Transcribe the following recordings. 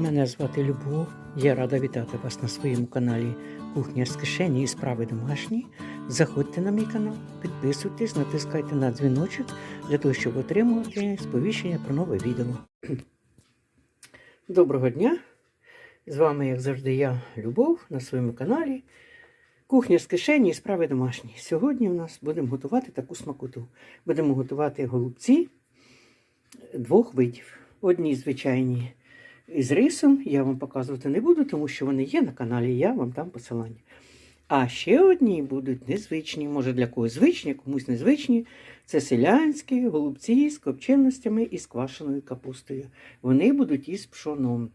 Мене звати Любов. Я рада вітати вас на своєму каналі Кухня з кишені і справи домашні. Заходьте на мій канал, підписуйтесь, натискайте на дзвіночок для того, щоб отримувати сповіщення про нове відео. Доброго дня! З вами, як завжди, я, Любов, на своєму каналі Кухня з кишені і справи домашні. Сьогодні у нас будемо готувати таку смакоту. Будемо готувати голубці двох видів. Одні звичайні з рисом я вам показувати не буду, тому що вони є на каналі, я вам дам посилання. А ще одні будуть незвичні, може для когось звичні, комусь незвичні. Це селянські голубці з копченостями і з квашеною капустою. Вони будуть із пшоном.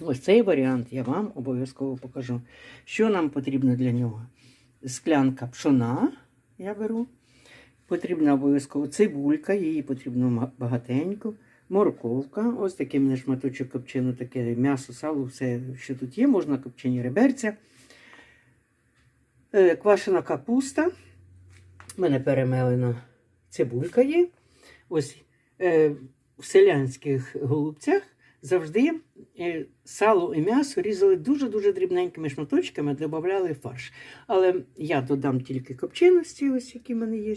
Ось цей варіант я вам обов'язково покажу. Що нам потрібно для нього? Склянка пшона я беру. Потрібна обов'язково цибулька, її потрібно багатенько. Морковка, ось такий мене шматочок копчену, таке м'ясо, сало, все, що тут є, можна копчені реберця. Е, Квашена капуста. У мене перемелена цибулька є. Ось е, в селянських голубцях завжди е, сало і м'ясо різали дуже-дуже дрібненькими шматочками, додавали фарш. Але я додам тільки копченості, ось які в мене є.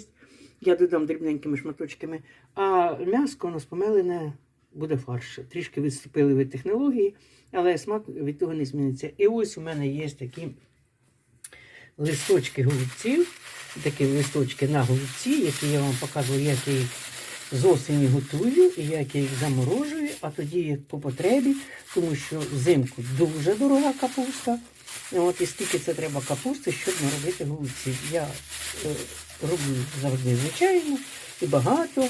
Я додам дрібненькими шматочками, а м'яско у нас помелене буде фарш. Трішки відступили від технології, але смак від того не зміниться. І ось у мене є такі листочки голубців, такі листочки на голубці, які я вам показував, як я їх з осені готую і як я їх заморожую, а тоді по потребі, тому що взимку дуже дорога капуста. От і скільки це треба капусти, щоб наробити голубці. Я е, роблю завжди звичайно і багато,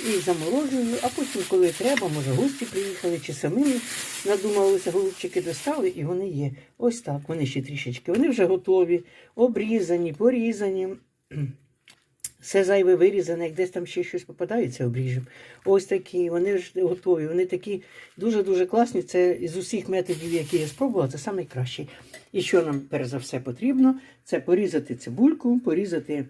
і заморожую, а потім, коли треба, може гості приїхали чи самі надумалися, голубчики достали, і вони є. Ось так, вони ще трішечки. Вони вже готові, обрізані, порізані. Все зайве вирізане, як десь там ще щось попадається, обріжемо. Ось такі, вони ж готові. Вони такі дуже-дуже класні. Це з усіх методів, які я спробувала, це найкращий. І що нам перш за все потрібно? Це порізати цибульку, порізати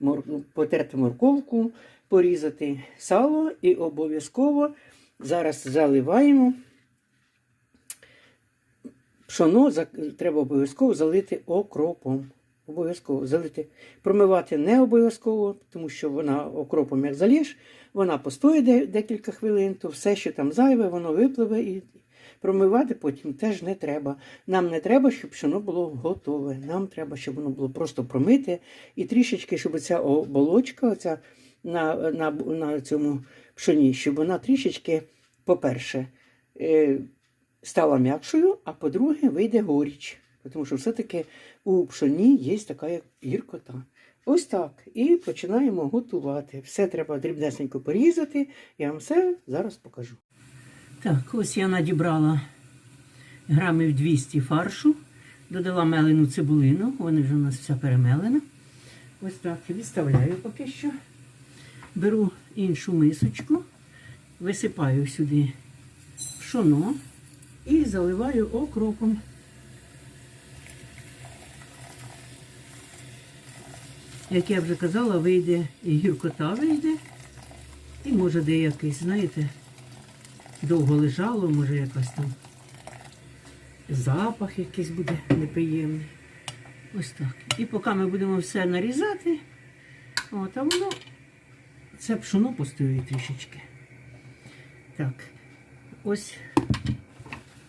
мор... потерти морковку, порізати сало і обов'язково зараз заливаємо. Пшоно треба обов'язково залити окропом. Обов'язково залити. Промивати не обов'язково, тому що вона окропом, як заліж, вона постоїть де- декілька хвилин, то все, що там зайве, воно випливе і промивати потім теж не треба. Нам не треба, щоб пшено було готове. Нам треба, щоб воно було просто промите і трішечки, щоб ця оболочка оця на, на, на цьому пшоні, щоб вона трішечки, по-перше, е, стала м'якшою, а по-друге, вийде горіч. Тому що все-таки у пшоні є така гіркота. Ось так. І починаємо готувати. Все треба дрібнесенько порізати. Я вам все зараз покажу. Так, ось я надібрала грамів 200 фаршу, додала мелену цибулину, вони вже у нас вся перемелена. Ось так, відставляю поки що. Беру іншу мисочку, висипаю сюди пшоно і заливаю окропом. Як я вже казала, вийде і гіркота вийде, і може де якийсь, знаєте, довго лежало, може якась там запах якийсь буде неприємний. Ось так. І поки ми будемо все нарізати, от, а воно це пшоно постоїть трішечки. Так, ось,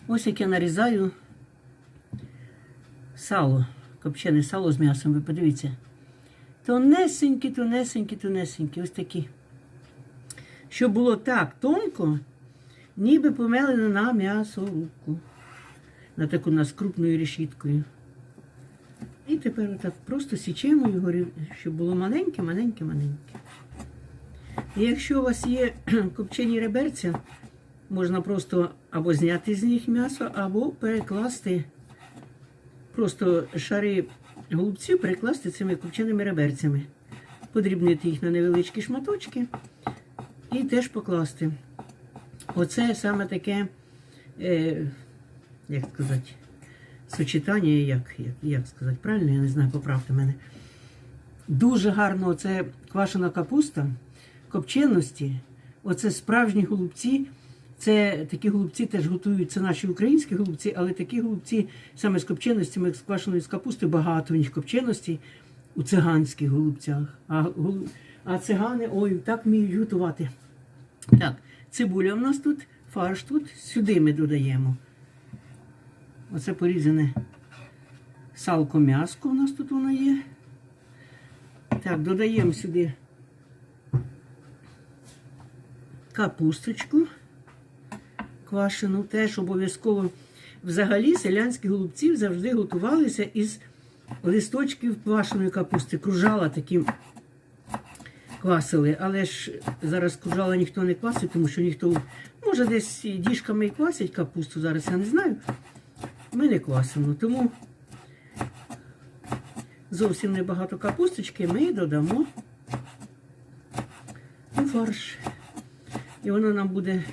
ось як я нарізаю сало, копчене сало з м'ясом, ви подивіться. Тонесенькі, тонесенькі, тонесенькі, ось такі. Щоб було так тонко, ніби помелено на м'ясорубку. На таку нас крупною решіткою. І тепер отак просто січемо його, щоб було маленьке, маленьке, маленьке. І якщо у вас є копчені реберця, можна просто або зняти з них м'ясо, або перекласти просто шари голубців перекласти цими копченими реберцями. Подрібнити їх на невеличкі шматочки і теж покласти. Оце саме таке, е, як сказати, сочетання, як, як, як сказати правильно, я не знаю, поправте мене. Дуже гарно оце квашена капуста, копченості, оце справжні голубці. Це такі голубці теж готують, це наші українські голубці, але такі голубці саме з копченостями, з квашеної з капусти, багато в них копченостей у циганських голубцях. А, а цигани, ой, так вміють готувати. Так, цибуля в нас тут, фарш тут, сюди ми додаємо. Оце порізане салко м'яско у нас тут воно є. Так, додаємо сюди капусточку квашену, теж обов'язково. Взагалі селянські голубці завжди готувалися із листочків квашеної капусти. Кружала такі квасили, але ж зараз кружала ніхто не квасить, тому що ніхто, може, десь діжками і квасять капусту, зараз я не знаю. Ми не квасимо, тому зовсім небагато капусточки ми додамо у фарш. І воно нам буде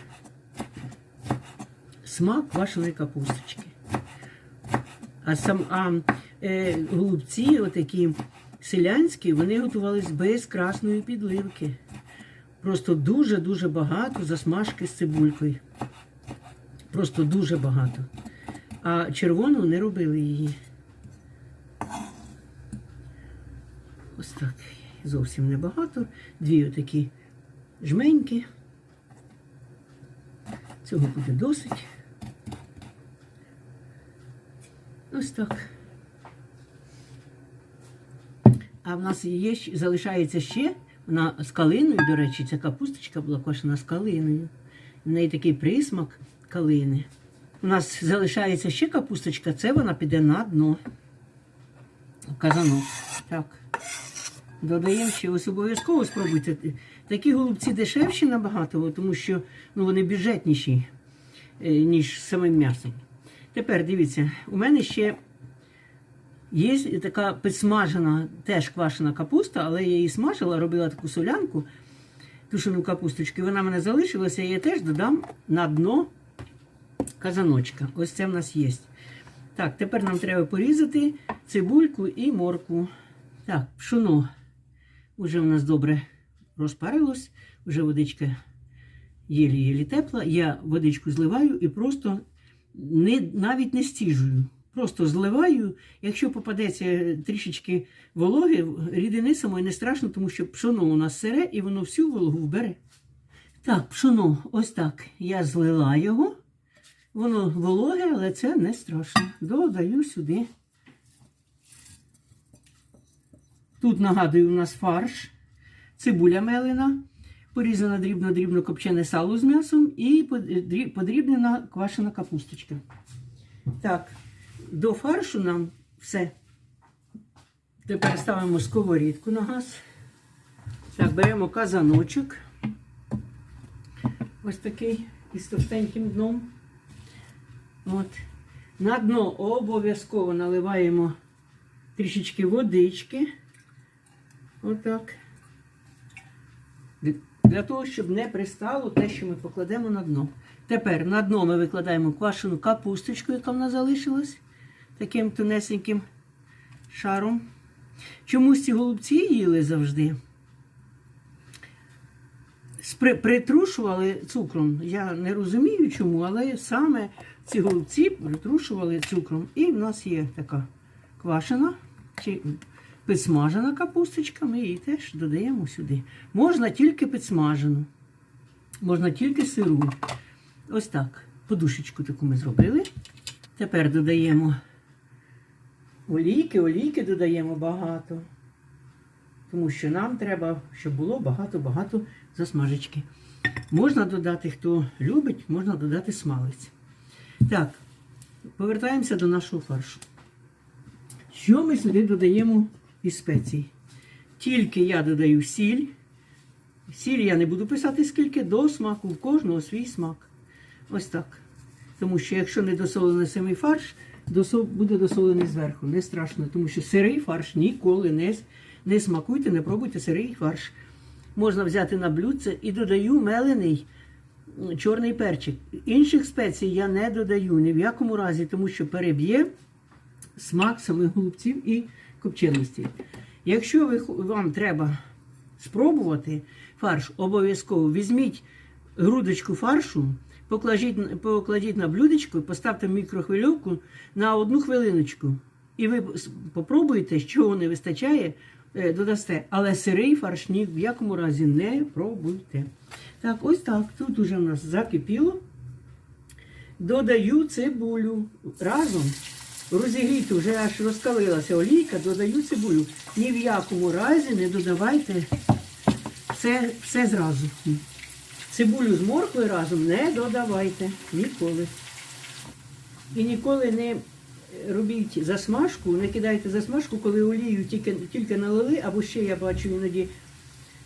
смак квашеної капусточки. А сам а, е, голубці, отакі селянські, вони готувались без красної підливки. Просто дуже-дуже багато засмажки з цибулькою. Просто дуже багато. А червону не робили її. Ось так. Зовсім небагато. Дві отакі жменьки. Цього буде досить. Ось. А в нас є, залишається ще, вона з калиною, до речі, ця капусточка була квашена з калиною. В неї такий присмак калини. У нас залишається ще капусточка, це вона піде на дно. Казанок. Так. Додаємо ще ось обов'язково спробуйте. Такі голубці дешевші набагато, тому що ну, вони бюджетніші, е, ніж самим м'ясом. Тепер дивіться, у мене ще є така підсмажена, теж квашена капуста, але я її смажила, робила таку солянку, тушену капусточку. Вона в мене залишилася, я теж додам на дно казаночка. Ось це в нас є. Так, тепер нам треба порізати цибульку і морку. Так, пшоно вже в нас добре розпарилось, вже водичка єлі-єлі тепла. Я водичку зливаю і просто не, навіть не стіжую. Просто зливаю. Якщо попадеться трішечки вологи, рідини самої не страшно, тому що пшоно у нас сире і воно всю вологу вбере. Так, пшоно, ось так. Я злила його. Воно вологе, але це не страшно. Додаю сюди. Тут, нагадую, у нас фарш, цибуля мелена, порізана дрібно-дрібно копчене сало з м'ясом і подрібнена квашена капусточка. Так, до фаршу нам все. Тепер ставимо сковорідку на газ. Так, беремо казаночок. Ось такий із товстеньким дном. От. На дно обов'язково наливаємо трішечки водички. Отак. Для того, щоб не пристало те, що ми покладемо на дно. Тепер на дно ми викладаємо квашену капусточку, яка в нас залишилась, таким тонесеньким шаром. Чомусь ці голубці їли завжди. Спри- Притрушували цукром. Я не розумію чому, але саме ці голубці притрушували цукром. І в нас є така квашена чи підсмажена капусточка. Ми її теж додаємо сюди. Можна тільки підсмажену, можна тільки сиру. Ось так. Подушечку таку ми зробили. Тепер додаємо олійки, олійки додаємо багато. Тому що нам треба, щоб було багато-багато засмажечки. Можна додати, хто любить, можна додати смалець. Так, повертаємося до нашого фаршу. Що ми сюди додаємо із спецій? Тільки я додаю сіль. Сіль я не буду писати скільки, до смаку, в кожного свій смак. Ось так. Тому що якщо не досолений самий фарш, буде досолений зверху. Не страшно, тому що сирий фарш ніколи не, не смакуйте, не пробуйте сирий фарш. Можна взяти на блюдце і додаю мелений чорний перчик. Інших спецій я не додаю ні в якому разі, тому що переб'є смак самих голубців і копченості. Якщо ви, вам треба спробувати фарш, обов'язково візьміть грудочку фаршу, покладіть, покладіть на блюдечко, поставте мікрохвильовку на одну хвилиночку. І ви попробуєте, чого не вистачає, е, додасте. Але сирий фарш ні в якому разі не пробуйте. Так, ось так. Тут уже в нас закипіло. Додаю цибулю разом. Розігріту вже аж розкалилася олійка, додаю цибулю. Ні в якому разі не додавайте все, все зразу. Цибулю з морквою разом не додавайте ніколи. І ніколи не робіть засмажку, не кидайте засмажку, коли олію тільки, тільки налили, або ще я бачу іноді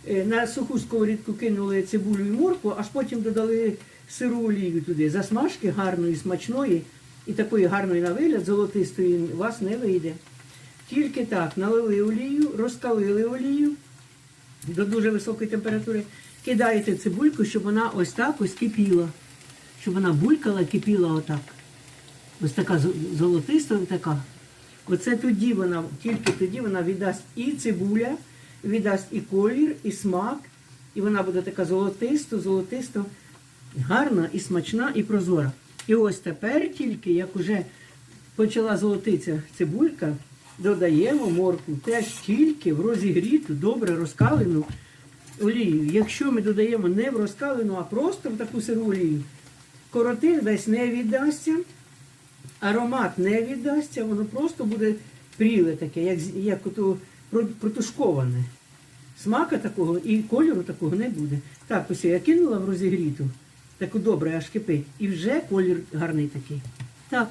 е, на суху сковорідку кинули цибулю і моркву, аж потім додали сиру олію туди. Засмажки гарної, смачної і такої гарної на вигляд, золотистої, у вас не вийде. Тільки так, налили олію, розкалили олію до дуже високої температури, кидаєте цибульку, щоб вона ось так ось кипіла. Щоб вона булькала, кипіла отак. Ось така золотиста така. Оце тоді вона, тільки тоді вона віддасть і цибуля, віддасть і колір, і смак. І вона буде така золотисто, золотисто, гарна і смачна, і прозора. І ось тепер тільки, як уже почала золотитися цибулька, додаємо моркву теж тільки в розігріту, добре розкалену олію. Якщо ми додаємо не в розкалену, а просто в таку сиру олію, коротин весь не віддасться, аромат не віддасться, воно просто буде пріле таке, як, як ото протушковане. Смака такого і кольору такого не буде. Так, ось я кинула в розігріту, таку добре аж кипить. І вже колір гарний такий. Так,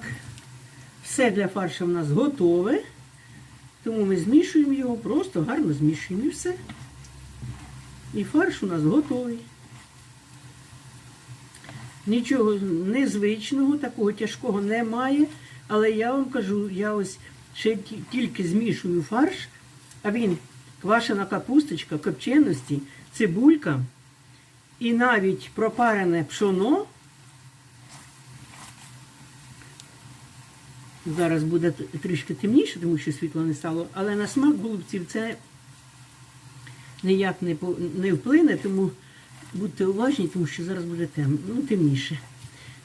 все для фаршу в нас готове. Тому ми змішуємо його, просто гарно змішуємо і все. І фарш у нас готовий. Нічого незвичного, такого тяжкого немає. Але я вам кажу, я ось ще тільки змішую фарш, а він квашена капусточка, копченості, цибулька і навіть пропарене пшоно. Зараз буде трішки темніше, тому що світло не стало, але на смак голубців це ніяк не, вплине, тому будьте уважні, тому що зараз буде тем, ну, темніше.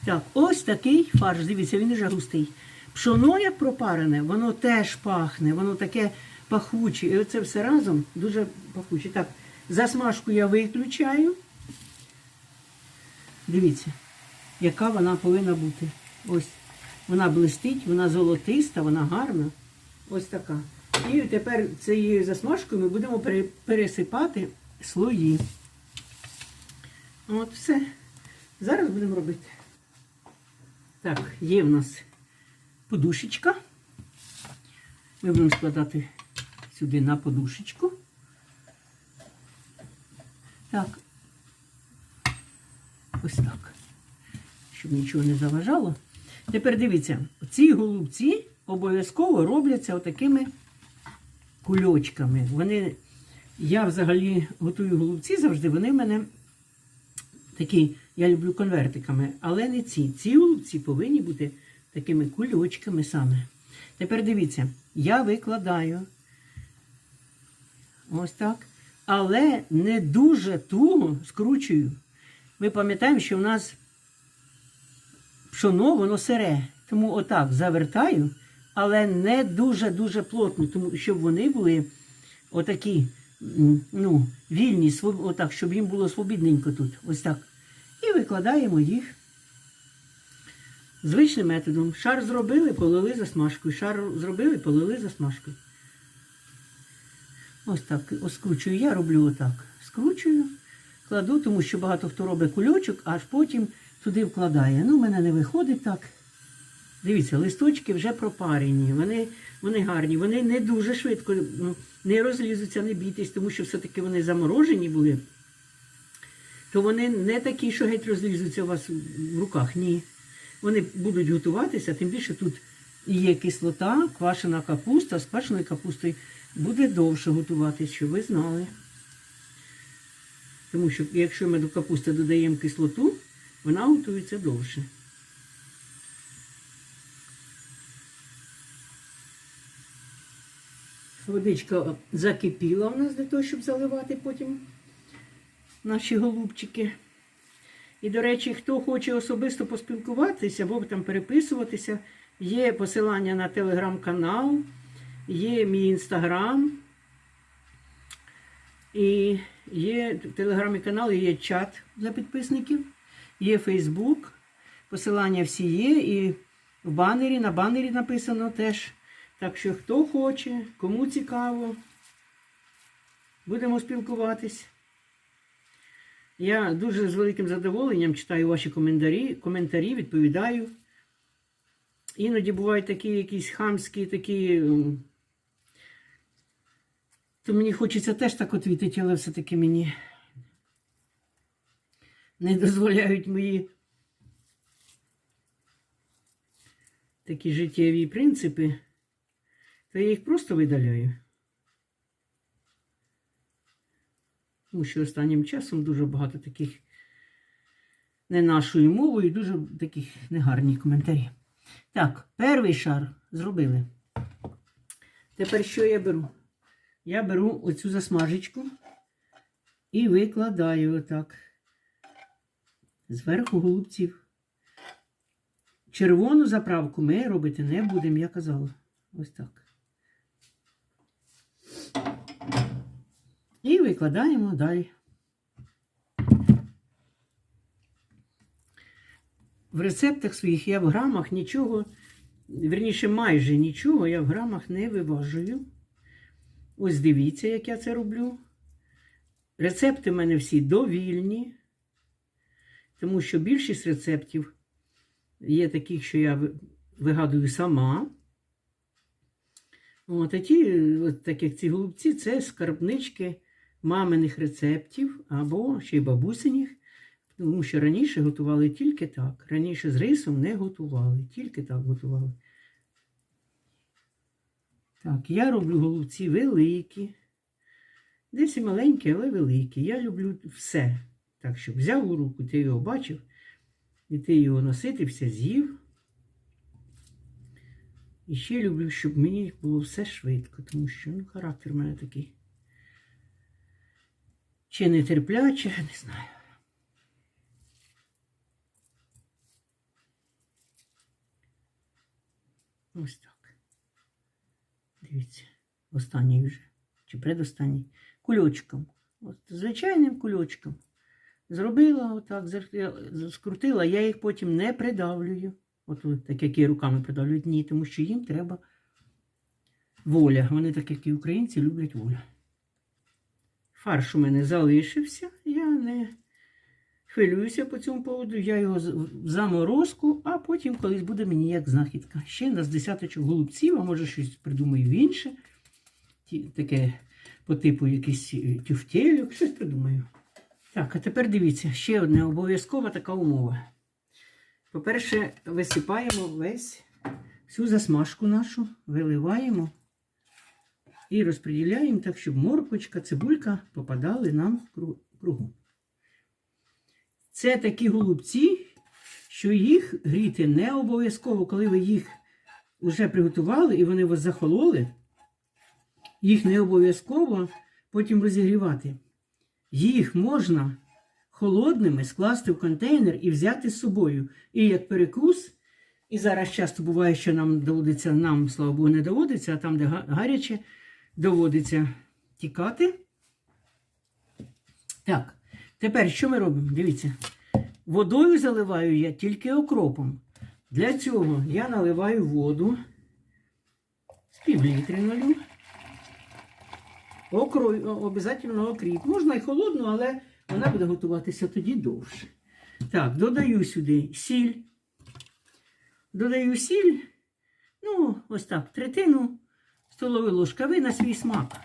Так, ось такий фарш. Дивіться, він вже густий. Пшоно, як пропарене, воно теж пахне, воно таке пахуче. І оце все разом дуже пахуче. Так, засмажку я виключаю. Дивіться, яка вона повинна бути. Ось. Вона блистить, вона золотиста, вона гарна. Ось така. І тепер цією засмажкою ми будемо пересипати слої. От все. Зараз будемо робити. Так, є в нас подушечка. Ми будемо складати сюди на подушечку. Так. Ось так. Щоб нічого не заважало. Тепер дивіться, ці голубці обов'язково робляться отакими кульочками. Вони, я взагалі готую голубці завжди, вони в мене такі, я люблю конвертиками, але не ці. Ці голубці повинні бути такими кульочками саме. Тепер дивіться, я викладаю ось так, але не дуже туго скручую. Ми пам'ятаємо, що в нас пшоно, воно сире. Тому отак завертаю, але не дуже-дуже плотно, тому щоб вони були отакі, ну, вільні, отак, щоб їм було свобідненько тут. Ось так. І викладаємо їх звичним методом. Шар зробили, полили засмажкою. Шар зробили, полили засмажкою. Ось так ось скручую. Я роблю отак. Скручую, кладу, тому що багато хто робить кульочок, аж потім туди вкладає. Ну, в мене не виходить так. Дивіться, листочки вже пропарені, вони, вони гарні, вони не дуже швидко ну, не розлізуться, не бійтесь, тому що все-таки вони заморожені були. То вони не такі, що геть розлізуться у вас в руках. Ні. Вони будуть готуватися, тим більше тут є кислота, квашена капуста, з квашеною капустою буде довше готуватись, щоб ви знали. Тому що якщо ми до капусти додаємо кислоту, вона готується довше. Водичка закипіла у нас для того, щоб заливати потім наші голубчики. І, до речі, хто хоче особисто поспілкуватися або там переписуватися, є посилання на телеграм-канал, є мій інстаграм, і є телеграмі канал, є чат для підписників, є Фейсбук, посилання всі є, і в банері, на банері написано теж. Так що, хто хоче, кому цікаво, будемо спілкуватись. Я дуже з великим задоволенням читаю ваші коментарі, коментарі відповідаю. Іноді бувають такі якісь хамські, такі. То мені хочеться теж так відповідати, але все-таки мені не дозволяють мої такі життєві принципи, то я їх просто видаляю. Тому що останнім часом дуже багато таких не нашою мовою, дуже таких негарні коментарі. Так, перший шар зробили. Тепер що я беру? Я беру оцю засмажечку і викладаю отак. Зверху голубців. Червону заправку ми робити не будемо, я казала. Ось так. І викладаємо далі. В рецептах своїх я в грамах нічого, верніше, майже нічого я в грамах не виважую. Ось дивіться, як я це роблю. Рецепти в мене всі довільні, тому що більшість рецептів є таких, що я вигадую сама. От, а ті, от так як ці голубці, це скарбнички маминих рецептів або ще й бабусиних. Тому що раніше готували тільки так. Раніше з рисом не готували, тільки так готували. Так, я роблю голубці великі. Десь і маленькі, але великі. Я люблю все. Так, щоб взяв у руку, ти його бачив, і ти його наситився, з'їв. І ще люблю, щоб мені було все швидко, тому що ну, характер в мене такий. Чи нетерпляче, не знаю. Ось так. Дивіться, останній вже. Чи предостанній. Кульочком. От, звичайним кульочком. Зробила отак, скрутила, я їх потім не придавлюю. От так як і руками придавлюють, ні, тому що їм треба воля. Вони, так як і українці, люблять волю. Фарш у мене залишився, я не хвилююся по цьому поводу. Я його в заморозку, а потім колись буде мені як знахідка. Ще на з десяточок голубців, а може щось придумаю інше. Таке по типу якийсь е, тюфтельок, щось придумаю. Так, а тепер дивіться, ще одна обов'язкова така умова. По-перше, висипаємо весь всю засмажку нашу, виливаємо і розподіляємо так, щоб морквочка, цибулька попадали нам кру- кругом. Це такі голубці, що їх гріти не обов'язково, коли ви їх вже приготували і вони вас захололи, їх не обов'язково потім розігрівати. Їх можна холодними скласти в контейнер і взяти з собою. І як перекус, і зараз часто буває, що нам доводиться, нам, слава Богу, не доводиться, а там, де гаряче, доводиться тікати. Так, тепер що ми робимо? Дивіться. Водою заливаю я тільки окропом. Для цього я наливаю воду з півлітри налю. Обов'язково окріп. Можна і холодну, але вона буде готуватися тоді довше. Так, додаю сюди сіль. Додаю сіль, ну, ось так, третину столової ложки, а ви на свій смак.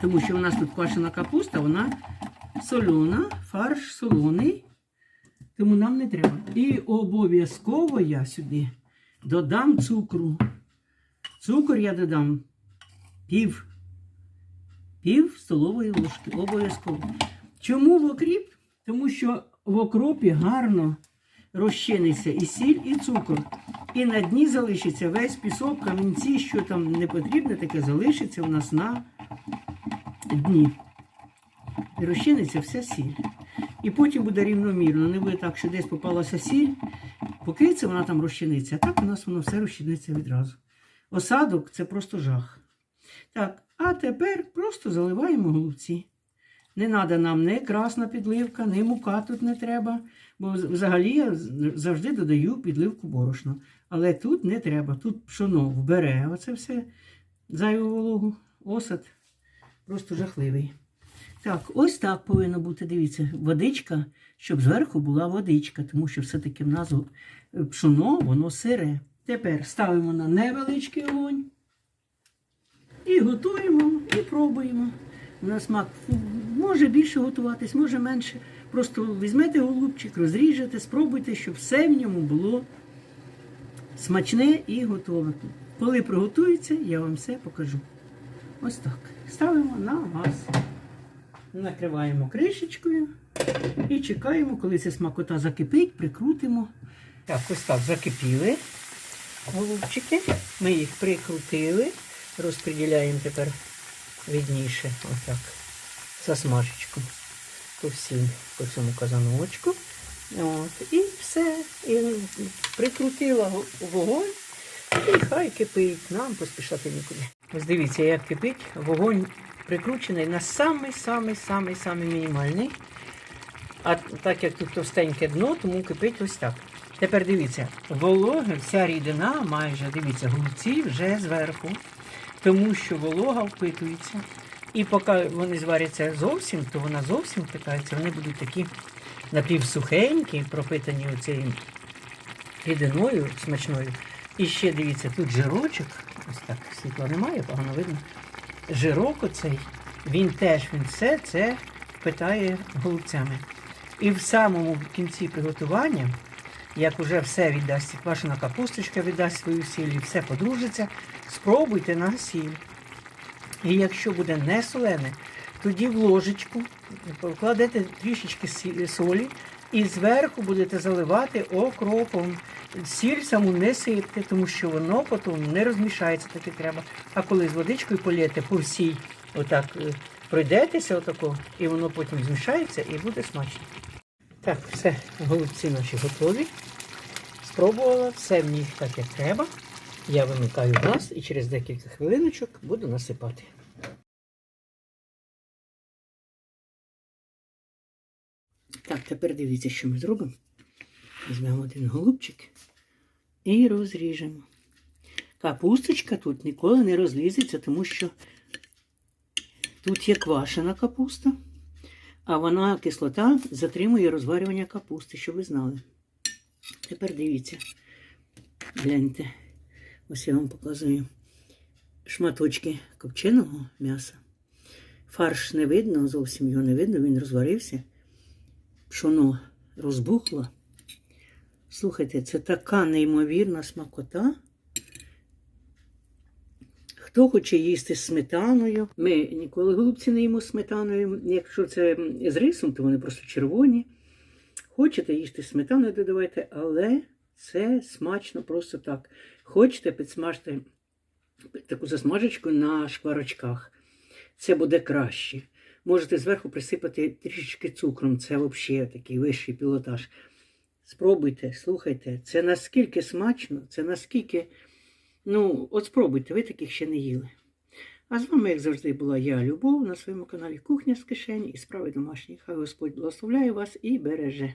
Тому що у нас тут квашена капуста, вона солона, фарш солоний, тому нам не треба. І обов'язково я сюди додам цукру. Цукор я додам пів, пів столової ложки. Обов'язково. Чому в окріп? Тому що в окропі гарно розчиниться і сіль, і цукор. І на дні залишиться весь пісок, камінці, що там не потрібне, таке залишиться у нас на дні. І розчиниться вся сіль. І потім буде рівномірно. Не буде так, що десь попалася сіль, покриється, вона там розчиниться. А так у нас воно все розчиниться відразу. Осадок це просто жах. Так, а тепер просто заливаємо голубці. Не треба нам ні красна підливка, ні мука тут не треба. Бо взагалі я завжди додаю підливку борошна. Але тут не треба. Тут пшоно вбере оце все зайву вологу. Осад просто жахливий. Так, ось так повинно бути. Дивіться, водичка, щоб зверху була водичка, тому що все-таки в нас е, пшоно, воно сире. Тепер ставимо на невеличкий огонь і готуємо, і пробуємо. На смак може більше готуватись, може менше. Просто візьмете голубчик, розріжете, спробуйте, щоб все в ньому було смачне і готове. Коли приготується, я вам все покажу. Ось так. Ставимо на газ. Накриваємо кришечкою і чекаємо, коли ця смакота закипить, прикрутимо. Так, ось так закипіли голубчики. Ми їх прикрутили, розподіляємо тепер відніше, отак, засмажечку по всім, по цьому казаночку. От, і все. І прикрутила вогонь, і хай кипить, нам поспішати нікуди. Ось дивіться, як кипить, вогонь прикручений на самий-самий-самий-самий мінімальний. А так як тут товстеньке дно, тому кипить ось так. Тепер дивіться, волога, вся рідина майже, дивіться, голубці вже зверху, тому що волога впитується. І поки вони зваряться зовсім, то вона зовсім впитається, вони будуть такі напівсухенькі, пропитані оцією рідиною смачною. І ще дивіться, тут жирочок, ось так, світла немає, погано видно. Жирок оцей, він теж він все це впитає голубцями. І в самому кінці приготування, як уже все віддасть, квашена капусточка віддасть свою сіль і все подружиться, спробуйте на сіль. І якщо буде не солене, тоді в ложечку покладете трішечки солі і зверху будете заливати окропом. Сіль саму не сипте, тому що воно потім не розмішається, так і треба. А коли з водичкою полєте по всій, отак е, пройдетеся отако, і воно потім змішається і буде смачно. Так, все, голубці наші готові. Спробувала, все в них так, як треба. Я вимикаю газ і через декілька хвилиночок буду насипати. Так, тепер дивіться, що ми зробимо. Візьмемо один голубчик і розріжемо. Капусточка тут ніколи не розлізеться, тому що тут є квашена капуста, а вона кислота затримує розварювання капусти, щоб ви знали. Тепер дивіться, гляньте, ось я вам показую шматочки копченого м'яса. Фарш не видно, зовсім його не видно, він розварився. Пшоно розбухло. Слухайте, це така неймовірна смакота. Хто хоче їсти сметаною? Ми ніколи голубці не їмо сметаною. Якщо це з рисом, то вони просто червоні. Хочете їсти сметаною, додавайте, але це смачно просто так. Хочете, підсмажте таку засмажечку на шкварочках. Це буде краще. Можете зверху присипати трішечки цукром. Це взагалі такий вищий пілотаж. Спробуйте, слухайте, це наскільки смачно, це наскільки. Ну, от спробуйте, ви таких ще не їли. А з вами, як завжди, була я, Любов, на своєму каналі Кухня з кишені і справи домашні. Хай Господь благословляє вас і береже.